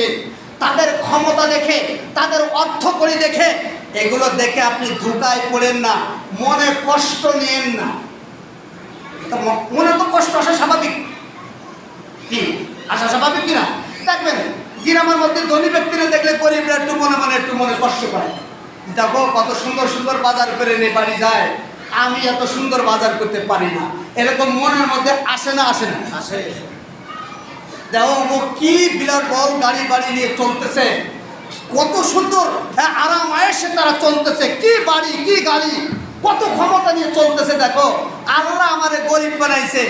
দেখে, তাদের ক্ষমতা দেখে, তাদের অর্থ করে দেখে, এগুলো দেখে আপনি ধোকায় পড়েন না, মনে কষ্ট নিয়েন না। মনে তো কষ্ট আসা স্বাভাবিক। কি? আসা স্বাভাবিক কিনা? দেখবেন, গ্রামের মধ্যে ধনী ব্যক্তিরা দেখলে গরিবরা একটু মনে মনে, একটু মনে কষ্ট পায়। দেখো, কত সুন্দর সুন্দর বাজার করে নিয়ে বাড়ি যায়। আমি এত সুন্দর বাজার করতে পারি না। এরকম মনের মধ্যে আসে না আসে না। আসে। দেখো কি বিলাট বল গাড়ি বাড়ি নিয়ে চলতেছে? কত সুন্দর হ্যাঁ আরাম আয়েসে তারা চলতেছে। কি বাড়ি কি গাড়ি কত ক্ষমতা নিয়ে চলতেছে দেখো। আল্লাহ আমারে গরিব বানাইছে।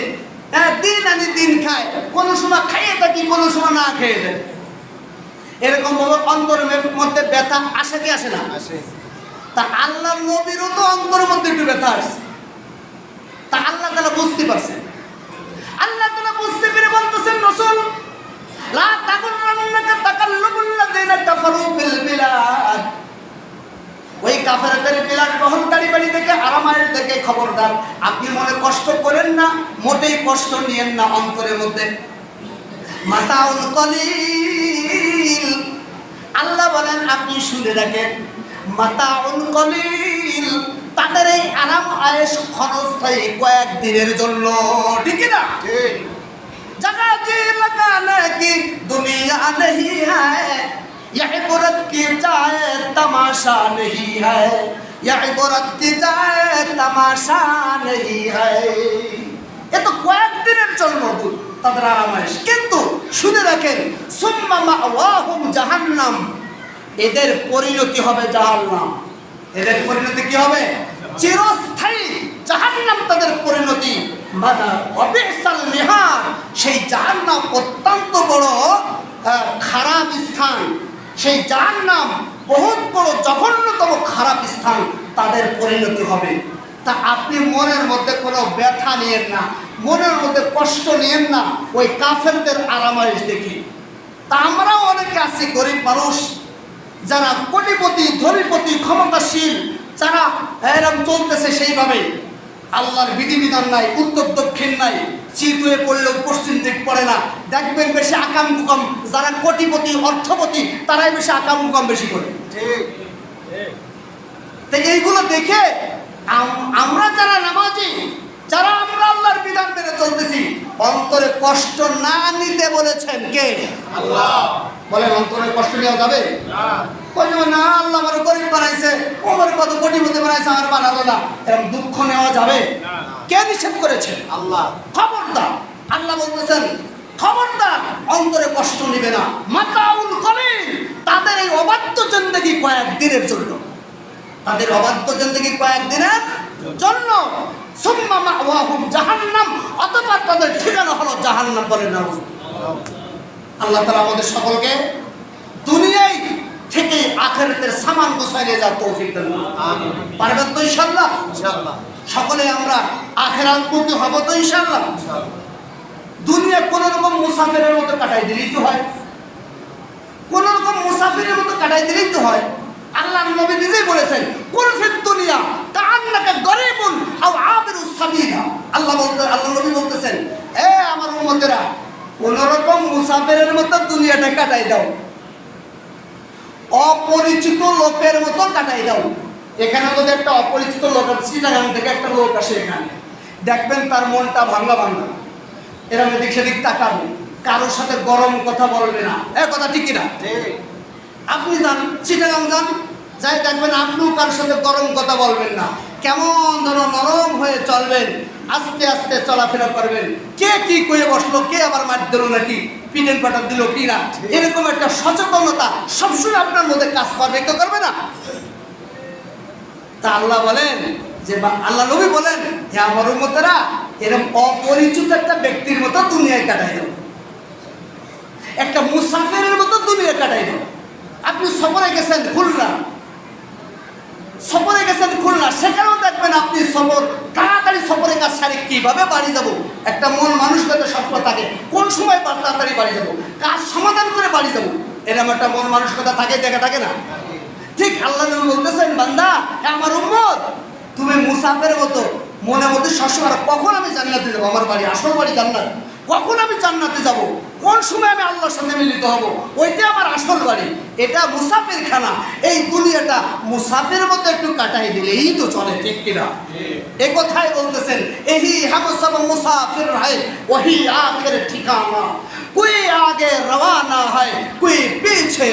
হ্যাঁ দিন আনি দিন খায়। কোনো সময় খাইয়ে থাকি কোনো সময় না খেয়ে দেয়। এরকম ভাবে অন্তরের মধ্যে ব্যথা আসে কি আসে না? আসে। তা আল্লাহ নবীরও তো অন্তরের মধ্যে একটু ব্যথা আসছে। তা আল্লাহ তালা বুঝতে পারছেন। লা তাগুররান্নাকা তাকাল্লুবুল্লাযিনা কাফারু ফিল বিলাদ। ওই কাফেরদের বিলাস বহন গাড়ি বাড়ি থেকে আরামায়ের থেকে খবরদার। আপনি মনে কষ্ট করেন না, মোটেই কষ্ট নিয়েন না অন্তরের মধ্যে। মাতাউল কলিল। আল্লাহ বলেন, আপনি শুনে রাখেন। মাতাউল কলিল, তাদের এই আরাম আয়েস ক্ষণস্থায়ী কয়েকদিনের জন্য। ঠিক না? ঠিক। जगह जी लगाने की दुनिया नहीं है यह इबरत की जाए तमाशा नहीं है यह इबरत की जाए तमाशा नहीं है এ তো কয়েকদিনের জন্য তাদের আরামাইশ কিন্তু শুনে রাখেন সুম্মা মাওয়াহুম জাহান্নাম এদের পরিণতি হবে জাহান্নাম এদের পরিণতি কি হবে চিরস্থায়ী জাহান্নাম তাদের পরিণতি। মানে নিহার, সেই জাহান্নাম অত্যন্ত বড় খারাপ স্থান। সেই জাহান্নাম বহুত বড় জঘন্যতম খারাপ স্থান তাদের পরিণতি হবে। তা আপনি মনের মধ্যে কোনো ব্যথা নিয়েন না, মনের মধ্যে কষ্ট নিয়েন না, ওই কাফেরদের আরামাইশ দেখি। তা আমরাও অনেকে আছি, গরিব মানুষ, যারা কোটিপতি, ধনীপতি, ক্ষমতাশীল, যারা এরম চলতেছে সেইভাবে। আল্লাহর বিধিবিধান নাই উত্তর দক্ষিণ নাই চিত হয়ে পড়লেও পশ্চিম দিক পড়ে না। দেখবেন বেশি আকাম কুকাম যারা কোটিপতি অর্থপতি তারাই বেশি আকাম কুকাম বেশি করে। ঠিক। তো এইগুলো দেখে আমরা যারা নামাজি যারা আমরা আল্লাহর বিধান মেনে চলতেছি অন্তরে কষ্ট না নিতে বলেছেন কে? আল্লাহ। বলেন অন্তরে কষ্ট নেওয়া যাবে? না। আল্লাহ আমার ওমর কত কোটিপতি বানাইছে আমার বানালো না এরকম দুঃখ নেওয়া যাবে। কে নিষেধ করেছে? আল্লাহ। খবরদার। আল্লাহ বলতেছেন খবরদার অন্তরে কষ্ট নিবে না। মাতাউল কলিল তাদের এই অবাধ্য জিন্দগি কয়েকদিনের জন্য। তাদের অবাধ্য জিন্দগি কয়েকদিনের জন্য। সুম্মা মাওয়াহুম জাহান্নাম অতঃপর তাদের ঠিকানা হলো জাহান্নাম বলে না আল্লাহ তাআলা আমাদের সকলকে দুনিয়ায় থেকে আখেরাতের সামান গোছায় নিয়ে যাওয়ার তৌফিক দান পারবেন তো ইনশাআল্লাহ? সকলে আমরা আখেরাত মুক্তি হব তো ইনশাআল্লাহ? দুনিয়া কোন রকম মুসাফিরের মতো কাটাই দিলেই তো হয়। কোন রকম মুসাফিরের মতো কাটাই দিলেই তো হয়। আল্লাহ নবী নিজেই বলেছেন কোন ফির দুনিয়া কান্নাকা গরিবুন আও আবিরু সাবিলা। আল্লাহ বলতে আল্লাহ নবী বলতেছেন, এ আমার উম্মতেরা কোন রকম মুসাফিরের মতো দুনিয়াটা কাটাই দাও। অপরিচিত লোকের মতো কাটাই দাও। এখানে যদি একটা অপরিচিত লোক চিটাগাং থেকে একটা লোক আসে এখানে দেখবেন তার মনটা ভাঙা ভাঙা। এরকম এদিক সেদিক তাকাবে কারোর সাথে গরম কথা বলবে না। এ কথা ঠিকই না আপনি যান চিটাগাং যান যাই দেখবেন আপনিও কারোর সাথে গরম কথা বলবেন না। কেমন যেন নরম হয়ে চলবেন, আস্তে আস্তে চলাফেরা করবেন। কে কি কয়ে বসল, কে আবার মার দিল নাকি? পিটেন পাটার দিল কি না? এরকম একটা সচেতনতা সবসময় আপনার মধ্যে কাজ করবে, কেউ করবে না। তা আল্লাহ বলেন যে, বা আল্লাহ নবী বলেন, হে আমার উম্মতেরা এরকম অপরিচিত একটা ব্যক্তির মতো দুনিয়ায় কাটাই দেব একটা মুসাফিরের মতো দুনিয়া কাটাই দেব আপনি সফরে গেছেন খুলনা সফরে গেছেন খুলনা, সেখানেও দেখবেন আপনি সফর, তাড়াতাড়ি সফরে কাজ সারি কীভাবে বাড়ি যাব? একটা মন মানুষগত স্বপ্ন থাকে। কোন সময় তাড়াতাড়ি বাড়ি যাব? কাজ সমাধান করে বাড়ি যাব? এরকম একটা মন মানসিকতা থাকে, দেখা থাকে না? ঠিক আল্লাহ বলতেছেন, বান্দা আমার উম্মত, তুমি মুসাফের মতো মনে মধ্যে সবসময় কখন আমি জান্নাতে যাব? আমার বাড়ি, আসল বাড়ি জান্নাত। কখন আমি জান্নাতে যাব? কোন সময় আমি আল্লাহর সাথে মিলিত হব? ওইটা আমার আসল বাড়ি। এটা মুসাফির খানা এই দুনিয়াটা মুসাফির মতো একটু কাটাই দিলেই তো চলে ঠিক কিনা? এ কথাই বলতেছেন এহি হামসব মুসাফির হয় ওহি আখের ঠিকানা। কুই আগে রওয়ানা হয় কুই পিছে